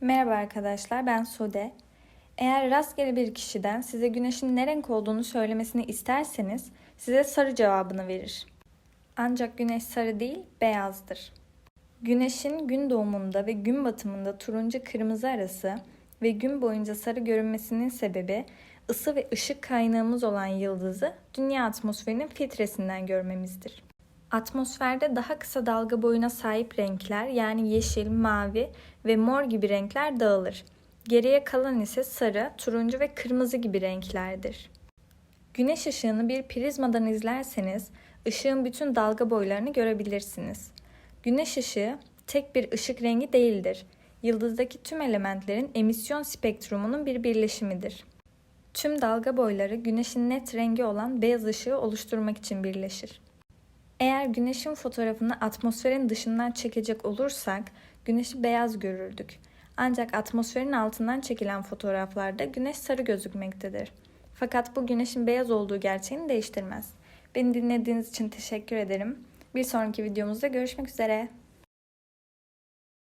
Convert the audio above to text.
Merhaba arkadaşlar, ben Sude. Eğer rastgele bir kişiden size güneşin ne renk olduğunu söylemesini isterseniz size sarı cevabını verir. Ancak güneş sarı değil, beyazdır. Güneşin gün doğumunda ve gün batımında turuncu kırmızı arası ve gün boyunca sarı görünmesinin sebebi ısı ve ışık kaynağımız olan yıldızı dünya atmosferinin filtresinden görmemizdir. Atmosferde daha kısa dalga boyuna sahip renkler yani yeşil, mavi ve mor gibi renkler dağılır. Geriye kalan ise sarı, turuncu ve kırmızı gibi renklerdir. Güneş ışığını bir prizmadan izlerseniz ışığın bütün dalga boylarını görebilirsiniz. Güneş ışığı tek bir ışık rengi değildir. Yıldızdaki tüm elementlerin emisyon spektrumunun bir birleşimidir. Tüm dalga boyları güneşin net rengi olan beyaz ışığı oluşturmak için birleşir. Eğer güneşin fotoğrafını atmosferin dışından çekecek olursak güneşi beyaz görürdük. Ancak atmosferin altından çekilen fotoğraflarda güneş sarı gözükmektedir. Fakat bu güneşin beyaz olduğu gerçeğini değiştirmez. Beni dinlediğiniz için teşekkür ederim. Bir sonraki videomuzda görüşmek üzere.